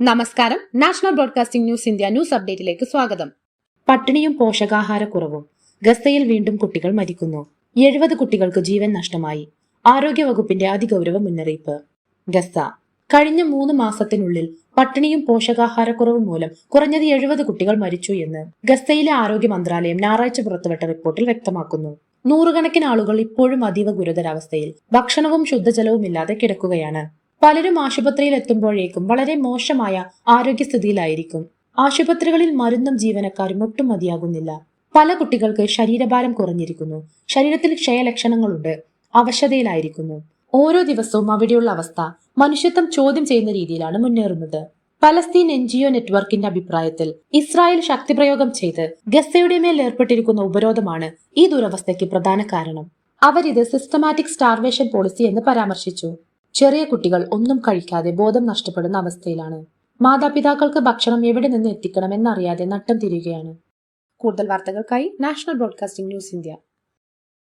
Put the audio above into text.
നമസ്കാരം. National broadcasting news India news അപ്ഡേറ്റിലേക്ക് സ്വാഗതം. പട്ടിണിയും പോഷകാഹാരക്കുറവും. ഗസയിൽ വീണ്ടും കുട്ടികൾ മരിക്കുന്നു. എഴുപത് കുട്ടികൾക്ക് ജീവൻ നഷ്ടമായി. ആരോഗ്യവകുപ്പിന്റെ അതിഗൗരവ മുന്നറിയിപ്പ്. ഗസ കഴിഞ്ഞ മൂന്ന് മാസത്തിനുള്ളിൽ പട്ടിണിയും പോഷകാഹാരക്കുറവും മൂലം കുറഞ്ഞത് എഴുപത് കുട്ടികൾ മരിച്ചു എന്ന് ഗസയിലെ ആരോഗ്യ മന്ത്രാലയം ഞായറാഴ്ച പുറത്തുവിട്ട റിപ്പോർട്ടിൽ വ്യക്തമാക്കുന്നു. നൂറുകണക്കിന് ആളുകൾ ഇപ്പോഴും അതീവ ഗുരുതരാവസ്ഥയിൽ. ഭക്ഷണവും ശുദ്ധജലവും ഇല്ലാതെ കിടക്കുകയാണ്. പലരും ആശുപത്രിയിൽ എത്തുമ്പോഴേക്കും വളരെ മോശമായ ആരോഗ്യസ്ഥിതിയിലായിരിക്കും. ആശുപത്രികളിൽ മരുന്നും ജീവനക്കാരും ഒട്ടും മതിയാകുന്നില്ല. പല കുട്ടികൾക്ക് ശരീരഭാരം കുറഞ്ഞിരിക്കുന്നു. ശരീരത്തിൽ ക്ഷയലക്ഷണങ്ങളുണ്ട്. അവശതയിലായിരിക്കുന്നു. ഓരോ ദിവസവും അവിടെയുള്ള അവസ്ഥ മനുഷ്യത്വം ചോദ്യം ചെയ്യുന്ന രീതിയിലാണ് മുന്നേറുന്നത്. പലസ്തീൻ എൻ ജി ഒ നെറ്റ്വർക്കിന്റെ അഭിപ്രായത്തിൽ ഇസ്രായേൽ ശക്തിപ്രയോഗം ചെയ്ത് ഗസയുടെ മേൽ ഏർപ്പെട്ടിരിക്കുന്ന ഉപരോധമാണ് ഈ ദുരവസ്ഥയ്ക്ക് പ്രധാന കാരണം. അവരിത് സിസ്റ്റമാറ്റിക് സ്റ്റാർവേഷൻ പോളിസി എന്ന് പരാമർശിച്ചു. ചെറിയ കുട്ടികൾ ഒന്നും കഴിക്കാതെ ബോധം നഷ്ടപ്പെടുന്ന അവസ്ഥയിലാണ്. മാതാപിതാക്കൾക്ക് ഭക്ഷണം എവിടെ നിന്ന് എത്തിക്കണം എന്നറിയാതെ നട്ടം തിരിയുകയാണ്. കൂടുതൽ വാർത്തകൾക്കായി നാഷണൽ ബ്രോഡ്കാസ്റ്റിംഗ് ന്യൂസ് ഇന്ത്യ.